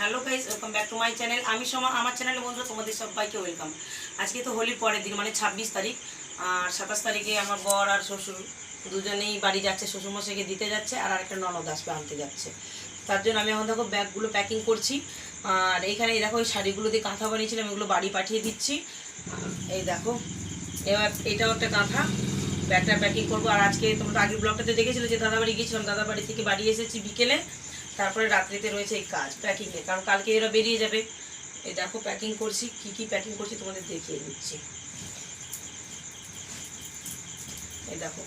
Hello guys, welcome back to my channel. আমি সময় আমার চ্যানেলে বন্ধুরা, তোমাদের সবাইকে ওয়েলকাম। আজকে তো হোলির পরের দিন মানে ছাব্বিশ তারিখ। আর সাতাশ তারিখে আমার বর আর শ্বশুর দুজনেই বাড়ি যাচ্ছে, শ্বশুরমশাইকে দিতে যাচ্ছে, আর আরেকটা ননদ আসবে, আনতে যাচ্ছে। তার জন্য আমি এখন দেখো ব্যাগগুলো প্যাকিং করছি। আর এইখানে এই দেখো, এই শাড়িগুলো দিয়ে কাঁথা বানিয়েছিলাম, এগুলো বাড়ি পাঠিয়ে দিচ্ছি। এই দেখো, এবার এটাও একটা কাঁথা। ব্যাগটা প্যাকিং করব। আর আজকে তোমরা আগের ব্লগটাতে দেখেছিলে যে দাদাবাড়ি গিয়েছিলাম দাদাবাড়ি থেকে বাড়ি এসেছি বিকেলে। তারপরে রাত্রিতে রয়েছে এই কাজ প্যাকিংয়ে কারণ কালকে এরা বেরিয়ে যাবে। এই দেখো প্যাকিং করছি, কি কি প্যাকিং করছি তোমাদের দেখিয়ে দিচ্ছি। এই দেখো,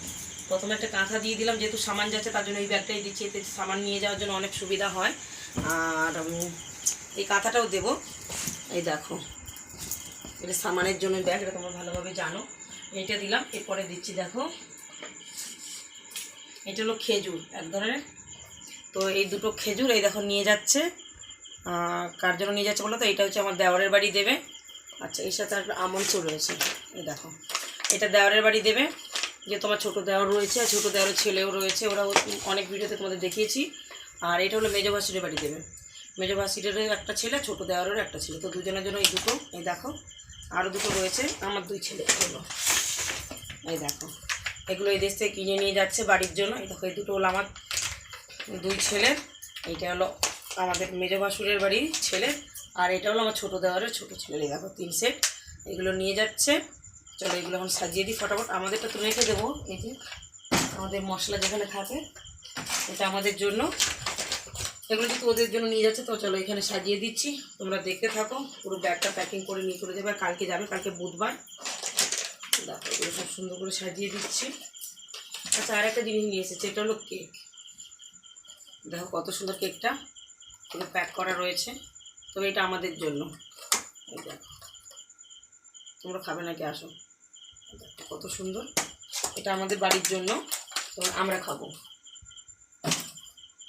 প্রথমে একটা কাঁথা দিয়ে দিলাম, যেহেতু সামান যাচ্ছে, তার জন্য এই ব্যাগটাই দিচ্ছি। এতে সামান নিয়ে যাওয়ার জন্য অনেক সুবিধা হয়। আর এই কাঁথাটাও দেবো। এই দেখো, এটা সামানের জন্য ব্যাগ, এটা তোমরা ভালোভাবে জানো। এইটা দিলাম, এরপরে দিচ্ছি, দেখো। এটা হলো খেজুর, এক ধরনের তো এই দুটো খেজুর এই দেখো নিয়ে যাচ্ছে। কার জন্য নিয়ে যাচ্ছে বলো তো? এটা হচ্ছে আমার দেওয়ারের বাড়ি দেবে। আচ্ছা এর সাথে একটা আমন্ডও রয়েছে। এই দেখো, এটা দেওয়ারের বাড়ি দেবে। যে তোমার ছোটো দেওয়ার রয়েছে, আর ছোটো দেওয়ারের ছেলেও রয়েছে। ওরা অনেক ভিডিওতে তোমাদের দেখিয়েছি। আর এটা হলো মেজো বাড়ি দেবে। মেজো একটা ছেলে ছোটো দেওয়ারেরও একটা ছেলে। তো দুজনের জন্য এই দুটো, এই দেখো আরও দুটো রয়েছে। আমার দুই ছেলে এগুলো এই দেখো, এগুলো এই দেশ থেকে কিনে নিয়ে যাচ্ছে বাড়ির জন্য। এই দেখো, এই দুটো হলো আমার দুই ছেলে, এইটা হলো আমাদের মেজো ভাসুরের বাড়ির ছেলে, আর এটা হলো আমার ছোটো দেওয়ারের ছোটো ছেলে। দেখো, তিন সেট। এগুলো নিয়ে যাচ্ছে। চলো এগুলো এখন সাজিয়ে দিই ফটাফট। আমাদেরটা তো রেখে দেবো, এই যে আমাদের মশলা যেখানে থাকে, এটা আমাদের জন্য। এগুলো যেহেতু ওদের জন্য নিয়ে যাচ্ছে, তো চলো এখানে সাজিয়ে দিচ্ছি। তোমরা দেখতে থাকো, পুরো ব্যাগটা প্যাকিং করে নিয়ে চলে যাবে। কালকে যাবে, কালকে বুধবার। দেখো, এগুলো সব সুন্দর করে সাজিয়ে দিচ্ছি। আচ্ছা আর একটা জিনিস নিয়ে এসেছে, এটা হলো কেক দেখো কত সুন্দর কেকটা পুরো প্যাক করা রয়েছে। তবে এটা আমাদের জন্য। এই দেখো। তোমরা খাবে নাকি? আসো। কত সুন্দর। এটা আমাদের বাড়ির জন্য। তো আমরা খাব।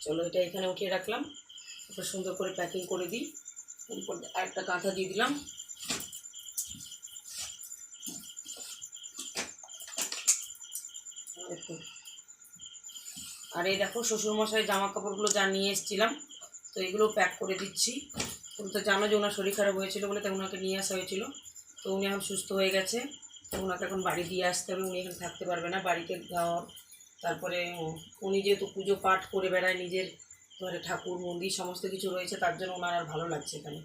চলো এটা এখানে উঠিয়ে রাখলাম। এটা সুন্দর করে প্যাকিং করে দিই। এরপর আরেকটা কাঁথা দিয়ে দিলাম। দেখুন আর এই দেখো শ্বশুরমশাই জামা কাপড়গুলো যা নিয়ে এসেছিলাম, তো এগুলো প্যাক করে দিচ্ছি। তুমি তো জানো যে ওনার শরীর খারাপ হয়েছিল বলে তাই ওনাকে নিয়ে আসা হয়েছিল। তো উনি এখন সুস্থ হয়ে গেছে, তো ওনাকে এখন বাড়ি দিয়ে আসতে হবে, উনি এখানে থাকতে পারবে না, বাড়িতে যাওয়ার তারপরে উনি যেহেতু পুজো পাঠ করে বেড়ায় নিজের ঘরে ঠাকুর, মন্দির সমস্ত কিছু রয়েছে, তার জন্য ওনার আর ভালো লাগছে এখানে,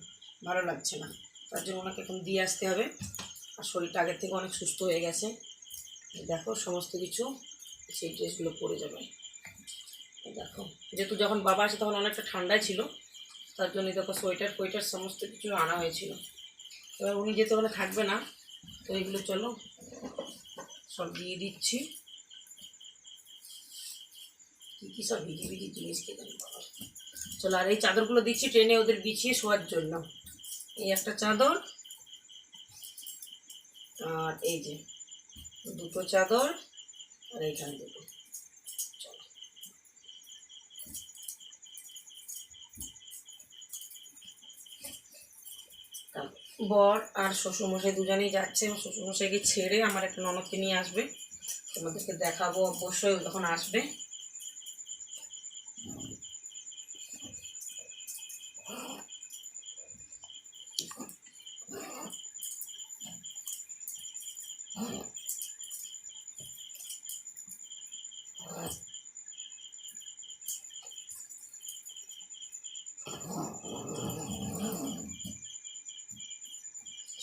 ভালো লাগছে না। তার জন্য ওনাকে এখন দিয়ে আসতে হবে। আর শরীরটা আগের থেকে অনেক সুস্থ হয়ে গেছে। দেখো সমস্ত কিছু, সেই ড্রেসগুলো পরে যাবে। দেখো, যেহেতু যখন বাবা আসে তখন অনেকটা ঠান্ডায় ছিল, তার জন্য দেখো সোয়েটার, ফোয়েটার সমস্ত কিছু আনা হয়েছিল। এবার উনি যেহেতু ওখানে থাকবে না, তো এগুলো চলো, সব দিয়ে দিচ্ছি। কী কী সব ভিজি ভিজি জিনিস জানি বাবা। চলো, আর এই চাদরগুলো দিচ্ছি ট্রেনে ওদের বিছিয়ে শোয়ার জন্য। এই একটা চাদর, আর এই যে দুটো চাদর, আর এইখানে দুটো চলো তা বর আর শ্বশুরমশাই দুজনেই যাচ্ছে শ্বশুরমশাইকে ছেড়ে আমার একটা ননদকে নিয়ে আসবে। তোমাদেরকে দেখাবো, অবশ্যই ও যখন আসবে।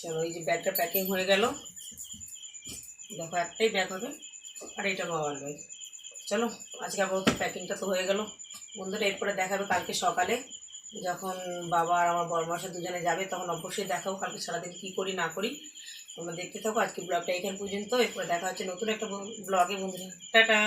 চলো, এই যে ব্যাগটা প্যাকিং হয়ে গেল। দেখো একটাই ব্যাগ হবে, আর এটা বাবার ব্যাগ চলো, আজকে আপাতত প্যাকিংটা তো হয়ে গেল। বন্ধুরা, এরপরে দেখাবে কালকে সকালে। যখন বাবা আর আমার বড়মাসা দুজনে যাবে, তখন অবশ্যই দেখাবো কালকে সারাদিন কী করি, না করি। তোমরা দেখতে থাকো, আজকে ব্লগটা এখানে পর্যন্ত। এরপরে দেখা হচ্ছে নতুন একটা ব্লগে বন্ধুরা। টাটা!